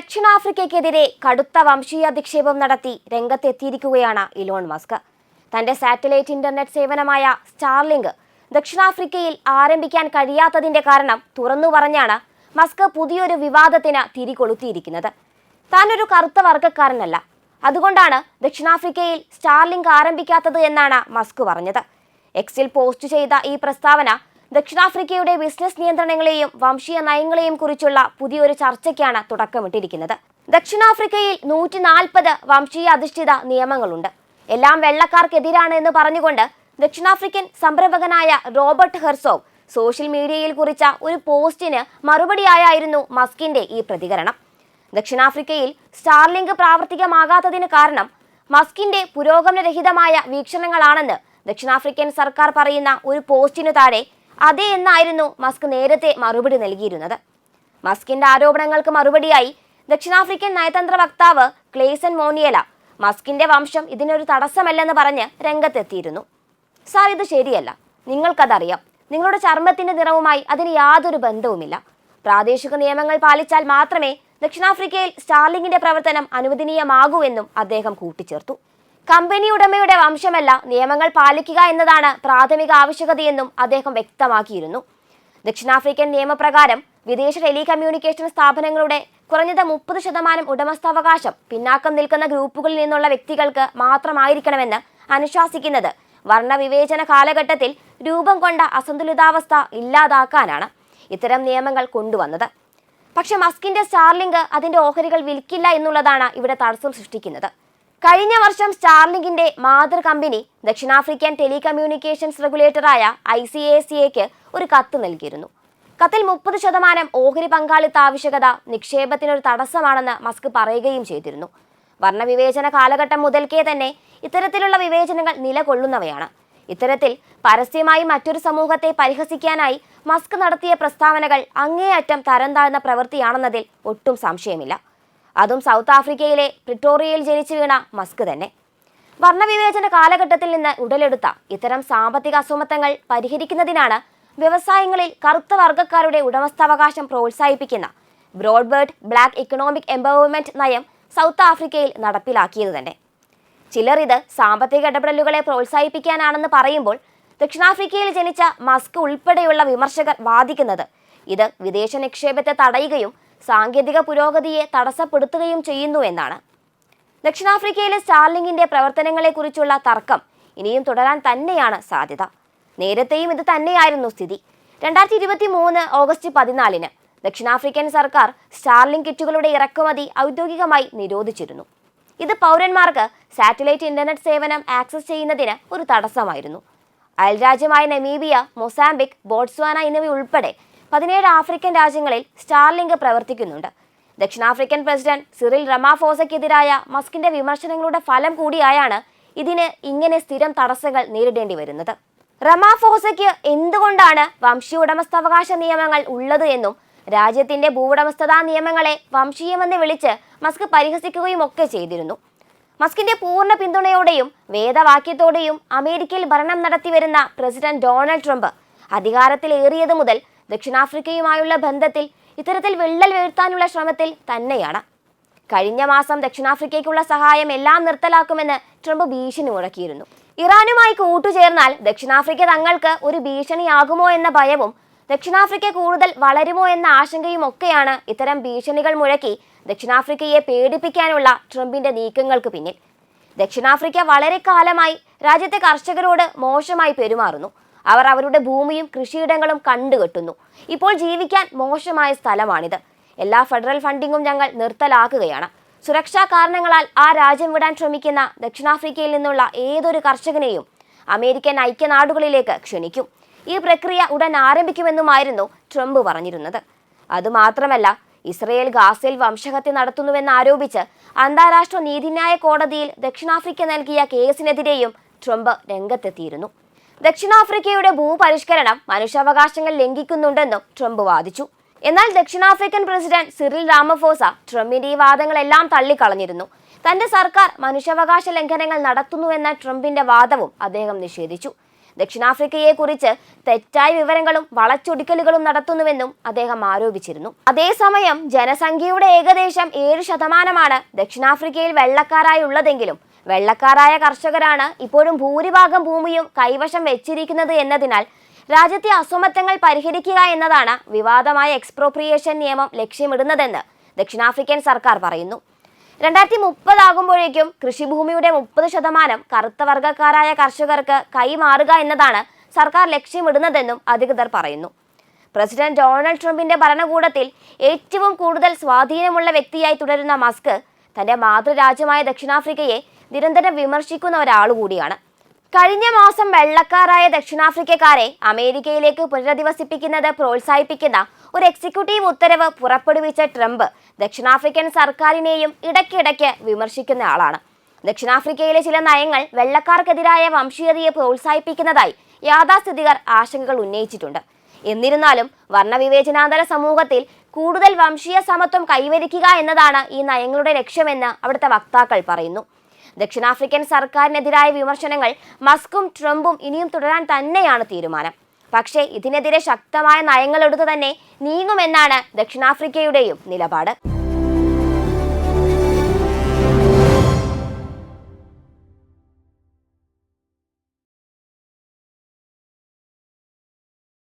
ദക്ഷിണാഫ്രിക്കയ്ക്കെതിരെ കടുത്ത വംശീയ അധിക്ഷേപം നടത്തി രംഗത്തെത്തിയിരിക്കുകയാണ് ഇലോൺ മസ്ക്. തന്റെ സാറ്റലൈറ്റ് ഇന്റർനെറ്റ് സേവനമായ സ്റ്റാർലിങ്ക് ദക്ഷിണാഫ്രിക്കയിൽ ആരംഭിക്കാൻ കഴിയാത്തതിന്റെ കാരണം തുറന്നു പറഞ്ഞാണ് മസ്ക് പുതിയൊരു വിവാദത്തിന് തിരികൊളുത്തിയിരിക്കുന്നത്. താനൊരു കറുത്ത വർഗക്കാരനല്ല. അതുകൊണ്ടാണ് ദക്ഷിണാഫ്രിക്കയിൽ സ്റ്റാർലിങ്ക് ആരംഭിക്കാത്തത് എന്നാണ് മസ്ക് പറഞ്ഞത്. എക്സിൽ പോസ്റ്റ് ചെയ്ത ഈ പ്രസ്താവന ദക്ഷിണാഫ്രിക്കയുടെ ബിസിനസ് നിയന്ത്രണങ്ങളെയും വംശീയ നയങ്ങളെയും കുറിച്ചുള്ള പുതിയൊരു ചർച്ചയ്ക്കാണ് തുടക്കമിട്ടിരിക്കുന്നത്. ദക്ഷിണാഫ്രിക്കയിൽ നൂറ്റി നാൽപ്പത് വംശീയ അധിഷ്ഠിത നിയമങ്ങളുണ്ട്. എല്ലാം വെള്ളക്കാർക്കെതിരാണ് എന്ന് പറഞ്ഞുകൊണ്ട് ദക്ഷിണാഫ്രിക്കൻ സംരംഭകനായ റോബർട്ട് ഹെർസോവ് സോഷ്യൽ മീഡിയയിൽ കുറിച്ച ഒരു പോസ്റ്റിന് മറുപടിയായിരുന്നു മസ്കിന്റെ ഈ പ്രതികരണം. ദക്ഷിണാഫ്രിക്കയിൽ സ്റ്റാർലിങ്ക് പ്രാവർത്തികമാകാത്തതിന് കാരണം മസ്കിന്റെ പുരോഗമനരഹിതമായ വീക്ഷണങ്ങളാണെന്ന് ദക്ഷിണാഫ്രിക്കൻ സർക്കാർ പറയുന്ന ഒരു പോസ്റ്റിനു താഴെ അതെ എന്നായിരുന്നു മസ്ക് നേരത്തെ മറുപടി നൽകിയിരുന്നത്. മസ്കിന്റെ ആരോപണങ്ങൾക്ക് മറുപടിയായി ദക്ഷിണാഫ്രിക്കൻ നയതന്ത്ര വക്താവ് ക്ലേസൻ മോനിയല മസ്കിന്റെ വംശം ഇതിനൊരു തടസ്സമല്ലെന്ന് പറഞ്ഞ് രംഗത്തെത്തിയിരുന്നു. സാർ ഇത് ശരിയല്ല. നിങ്ങൾക്കതറിയാം. നിങ്ങളുടെ ചർമ്മത്തിന്റെ നിറവുമായി അതിന് യാതൊരു ബന്ധവുമില്ല. പ്രാദേശിക നിയമങ്ങൾ പാലിച്ചാൽ മാത്രമേ ദക്ഷിണാഫ്രിക്കയിൽ സ്റ്റാർലിങ്ങിന്റെ പ്രവർത്തനം അനുവദനീയമാകൂ എന്നും അദ്ദേഹം കൂട്ടിച്ചേർത്തു. കമ്പനി ഉടമയുടെ വംശമല്ല നിയമങ്ങൾ പാലിക്കുക എന്നതാണ് പ്രാഥമിക ആവശ്യകതയെന്നും അദ്ദേഹം വ്യക്തമാക്കിയിരുന്നു. ദക്ഷിണാഫ്രിക്കൻ നിയമപ്രകാരം വിദേശ ടെലികമ്മ്യൂണിക്കേഷൻ സ്ഥാപനങ്ങളുടെ കുറഞ്ഞത് മുപ്പത് ശതമാനം ഉടമസ്ഥാവകാശം പിന്നാക്കം നിൽക്കുന്ന ഗ്രൂപ്പുകളിൽ നിന്നുള്ള വ്യക്തികൾക്ക് മാത്രമായിരിക്കണമെന്ന് അനുശാസിക്കുന്നത് വർണവിവേചന കാലഘട്ടത്തിൽ രൂപം കൊണ്ട അസന്തുലിതാവസ്ഥ ഇല്ലാതാക്കാനാണ് ഇത്തരം നിയമങ്ങൾ കൊണ്ടുവന്നത്. പക്ഷെ മസ്കിന്റെ സ്റ്റാർലിങ്ക് അതിന്റെ ഓഹരികൾ വിൽക്കില്ല എന്നുള്ളതാണ് ഇവിടെ തടസ്സം സൃഷ്ടിക്കുന്നത്. കഴിഞ്ഞ വർഷം സ്റ്റാർലിങ്കിന്റെ മാതൃ കമ്പനി ദക്ഷിണാഫ്രിക്കൻ ടെലികമ്മ്യൂണിക്കേഷൻസ് റെഗുലേറ്ററായ ഐ സി എ സി എക്ക് ഒരു കത്ത് നൽകിയിരുന്നു. കത്തിൽ മുപ്പത് ശതമാനം ഓഹരി പങ്കാളിത്ത ആവശ്യകത നിക്ഷേപത്തിനൊരു തടസ്സമാണെന്ന് മസ്ക് പറയുകയും ചെയ്തിരുന്നു. വർണവിവേചന കാലഘട്ടം മുതൽക്കേ തന്നെ ഇത്തരത്തിലുള്ള വിവേചനങ്ങൾ നിലകൊള്ളുന്നവയാണ്. ഇത്തരത്തിൽ പരസ്യമായി മറ്റൊരു സമൂഹത്തെ പരിഹസിക്കാനായി മസ്ക് നടത്തിയ പ്രസ്താവനകൾ അങ്ങേയറ്റം തരം താഴ്ന്ന പ്രവൃത്തിയാണെന്നതിൽ ഒട്ടും സംശയമില്ല. അതും സൗത്ത് ആഫ്രിക്കയിലെ പ്രിട്ടോറിയയിൽ ജനിച്ചു വീണ മസ്ക് തന്നെ. വർണവിവേചന കാലഘട്ടത്തിൽ നിന്ന് ഉടലെടുത്ത ഇത്തരം സാമ്പത്തിക അസമത്വങ്ങൾ പരിഹരിക്കുന്നതിനാണ് വ്യവസായങ്ങളിൽ കറുത്ത വർഗക്കാരുടെ ഉടമസ്ഥാവകാശം പ്രോത്സാഹിപ്പിക്കുന്ന broad based black economic empowerment നയം സൗത്ത് ആഫ്രിക്കയിൽ നടപ്പിലാക്കിയത് തന്നെ. ചിലർ ഇത് സാമ്പത്തിക ഇടപെടലുകളെ പ്രോത്സാഹിപ്പിക്കാനാണെന്ന് പറയുമ്പോൾ ദക്ഷിണാഫ്രിക്കയിൽ ജനിച്ച മസ്ക് ഉൾപ്പെടെയുള്ള വിമർശകർ വാദിക്കുന്നത് ഇത് വിദേശ നിക്ഷേപത്തെ തടയുകയും സാങ്കേതിക പുരോഗതിയെ തടസ്സപ്പെടുത്തുകയും ചെയ്യുന്നു എന്നാണ്. ദക്ഷിണാഫ്രിക്കയിലെ സ്റ്റാർലിങ്ങിന്റെ പ്രവർത്തനങ്ങളെക്കുറിച്ചുള്ള തർക്കം ഇനിയും തുടരാൻ തന്നെയാണ് സാധ്യത. നേരത്തെയും ഇത് തന്നെയായിരുന്നു സ്ഥിതി. രണ്ടായിരത്തി ഇരുപത്തി മൂന്ന് ഓഗസ്റ്റ് പതിനാലിന് ദക്ഷിണാഫ്രിക്കൻ സർക്കാർ സ്റ്റാർലിംഗ് കിറ്റുകളുടെ ഇറക്കുമതി ഔദ്യോഗികമായി നിരോധിച്ചിരുന്നു. ഇത് പൗരന്മാർക്ക് സാറ്റലൈറ്റ് ഇന്റർനെറ്റ് സേവനം ആക്സസ് ചെയ്യുന്നതിന് ഒരു തടസ്സമായിരുന്നു. അയൽരാജ്യമായ നമീബിയ മൊസാംബിക് ബോട്സ്വാന എന്നിവയുൾപ്പെടെ പതിനേഴ് ആഫ്രിക്കൻ രാജ്യങ്ങളിൽ സ്റ്റാർലിങ്ക് പ്രവർത്തിക്കുന്നുണ്ട്. ദക്ഷിണാഫ്രിക്കൻ പ്രസിഡന്റ് സിറിൽ റമാഫോസയ്ക്കെതിരായ മസ്കിന്റെ വിമർശനങ്ങളുടെ ഫലം കൂടിയായാണ് ഇതിന് ഇങ്ങനെ സ്ഥിരം തടസ്സങ്ങൾ നേരിടേണ്ടി വരുന്നത്. റമാഫോസയ്ക്ക് എന്തുകൊണ്ടാണ് വംശീയ ഉടമസ്ഥാവകാശ നിയമങ്ങൾ ഉള്ളത് എന്നും രാജ്യത്തിന്റെ ഭൂവുടമസ്ഥതാ നിയമങ്ങളെ വംശീയമെന്ന് വിളിച്ച് മസ്ക് പരിഹസിക്കുകയും ഒക്കെ ചെയ്തിരുന്നു. മസ്കിന്റെ പൂർണ പിന്തുണയോടെയും വേദവാക്യത്തോടെയും അമേരിക്കയിൽ ഭരണം നടത്തിവരുന്ന പ്രസിഡന്റ് ഡൊണാൾഡ് ട്രംപ് അധികാരത്തിലേറിയത് മുതൽ ദക്ഷിണാഫ്രിക്കയുമായുള്ള ബന്ധത്തിൽ ഇത്തരത്തിൽ വിള്ളൽ വീഴ്ത്താനുള്ള ശ്രമത്തിൽ തന്നെയാണ്. കഴിഞ്ഞ മാസം ദക്ഷിണാഫ്രിക്കയ്ക്കുള്ള സഹായം എല്ലാം നിർത്തലാക്കുമെന്ന് ട്രംപ് ഭീഷണി മുഴക്കിയിരുന്നു. ഇറാനുമായി കൂട്ടുചേർന്നാൽ ദക്ഷിണാഫ്രിക്ക തങ്ങൾക്ക് ഒരു ഭീഷണിയാകുമോ എന്ന ഭയവും ദക്ഷിണാഫ്രിക്ക കൂടുതൽ വളരുമോ എന്ന ആശങ്കയും ഒക്കെയാണ് ഇത്തരം ഭീഷണികൾ മുഴക്കി ദക്ഷിണാഫ്രിക്കയെ പേടിപ്പിക്കാനുള്ള ട്രംപിന്റെ നീക്കങ്ങൾക്ക് പിന്നിൽ. ദക്ഷിണാഫ്രിക്ക വളരെ കാലമായി രാജ്യത്തെ കർഷകരോട് മോശമായി പെരുമാറുന്നു. അവർ അവരുടെ ഭൂമിയും കൃഷിയിടങ്ങളും കണ്ടുകെട്ടുന്നു ഇപ്പോൾ ജീവിക്കാൻ മോശമായ സ്ഥലമാണിത്. എല്ലാ ഫെഡറൽ ഫണ്ടിങ്ങും ഞങ്ങൾ നിർത്തലാക്കുകയാണ്. സുരക്ഷാ കാരണങ്ങളാൽ ആ രാജ്യം വിടാൻ ശ്രമിക്കുന്ന ദക്ഷിണാഫ്രിക്കയിൽ നിന്നുള്ള ഏതൊരു കർഷകനെയും അമേരിക്കൻ ഐക്യനാടുകളിലേക്ക് ക്ഷണിക്കും. ഈ പ്രക്രിയ ഉടൻ ആരംഭിക്കുമെന്നുമായിരുന്നു ട്രംപ് പറഞ്ഞിരുന്നത്. അതുമാത്രമല്ല ഇസ്രയേൽ ഗാസയിൽ വംശഹത്യ നടത്തുന്നുവെന്നാരോപിച്ച് അന്താരാഷ്ട്ര നീതിന്യായ കോടതിയിൽ ദക്ഷിണാഫ്രിക്ക നൽകിയ കേസിനെതിരെയും ട്രംപ് രംഗത്തെത്തിയിരുന്നു. ദക്ഷിണാഫ്രിക്കയുടെ ഭൂപരിഷ്കരണം മനുഷ്യാവകാശങ്ങൾ ലംഘിക്കുന്നുണ്ടെന്നും ട്രംപ് വാദിച്ചു. എന്നാൽ ദക്ഷിണാഫ്രിക്കൻ പ്രസിഡന്റ് സിറിൽ രാമഫോസ ട്രംപിന്റെ ഈ വാദങ്ങളെല്ലാം തള്ളിക്കളഞ്ഞിരുന്നു. തന്റെ സർക്കാർ മനുഷ്യാവകാശ ലംഘനങ്ങൾ നടത്തുന്നുവെന്ന ട്രംപിന്റെ വാദവും അദ്ദേഹം നിഷേധിച്ചു. ദക്ഷിണാഫ്രിക്കയെക്കുറിച്ച് തെറ്റായ വിവരങ്ങളും വളച്ചൊടിക്കലുകളും നടത്തുന്നുവെന്നും അദ്ദേഹം ആരോപിച്ചിരുന്നു. അതേസമയം ജനസംഖ്യയുടെ ഏകദേശം ഏഴ് ശതമാനമാണ് ദക്ഷിണാഫ്രിക്കയിൽ വെള്ളക്കാരായി ഉള്ളതെങ്കിലും വെള്ളക്കാരായ കർഷകരാണ് ഇപ്പോഴും ഭൂരിഭാഗം ഭൂമിയും കൈവശം വെച്ചിരിക്കുന്നത് എന്നതിനാൽ രാജ്യത്തെ അസമത്വങ്ങൾ പരിഹരിക്കുക എന്നതാണ് വിവാദമായ എക്സ്പ്രോപ്രിയേഷൻ നിയമം ലക്ഷ്യമിടുന്നതെന്ന് ദക്ഷിണാഫ്രിക്കൻ സർക്കാർ പറയുന്നു. രണ്ടായിരത്തി മുപ്പതാകുമ്പോഴേക്കും കൃഷിഭൂമിയുടെ മുപ്പത് ശതമാനം കറുത്ത വർഗക്കാരായ കർഷകർക്ക് കൈമാറുക എന്നതാണ് സർക്കാർ ലക്ഷ്യമിടുന്നതെന്നും അധികൃതർ പറയുന്നു. പ്രസിഡന്റ് ഡൊണാൾഡ് ട്രംപിന്റെ ഭരണകൂടത്തിൽ ഏറ്റവും കൂടുതൽ സ്വാധീനമുള്ള വ്യക്തിയായി തുടരുന്ന മസ്ക് തന്റെ മാതൃരാജ്യമായ ദക്ഷിണാഫ്രിക്കയെ നിരന്തരം വിമർശിക്കുന്ന ഒരാൾ കൂടിയാണ്. കഴിഞ്ഞ മാസം വെള്ളക്കാരായ ദക്ഷിണാഫ്രിക്കക്കാരെ അമേരിക്കയിലേക്ക് പുനരധിവസിപ്പിക്കുന്നത് പ്രോത്സാഹിപ്പിക്കുന്ന ഒരു എക്സിക്യൂട്ടീവ് ഉത്തരവ് പുറപ്പെടുവിച്ച ട്രംപ് ദക്ഷിണാഫ്രിക്കൻ സർക്കാരിനെയും ഇടയ്ക്കിടയ്ക്ക് വിമർശിക്കുന്ന ആളാണ്. ദക്ഷിണാഫ്രിക്കയിലെ ചില നയങ്ങൾ വെള്ളക്കാർക്കെതിരായ വംശീയതയെ പ്രോത്സാഹിപ്പിക്കുന്നതായി യാഥാസ്ഥിതികർ ആശങ്കകൾ ഉന്നയിച്ചിട്ടുണ്ട്. എന്നിരുന്നാലും വർണവിവേചനാന്തര സമൂഹത്തിൽ കൂടുതൽ വംശീയ സമത്വം കൈവരിക്കുക എന്നതാണ് ഈ നയങ്ങളുടെ ലക്ഷ്യമെന്ന് അവിടുത്തെ വക്താക്കൾ പറയുന്നു. ദക്ഷിണാഫ്രിക്കൻ സർക്കാരിനെതിരായ വിമർശനങ്ങൾ മസ്കും ട്രംപും ഇനിയും തുടരാൻ തന്നെയാണ് തീരുമാനം. പക്ഷേ ഇതിനെതിരെ ശക്തമായ നയങ്ങളെടുത്തു തന്നെ നീങ്ങുമെന്നാണ് ദക്ഷിണാഫ്രിക്കയുടെയും നിലപാട്.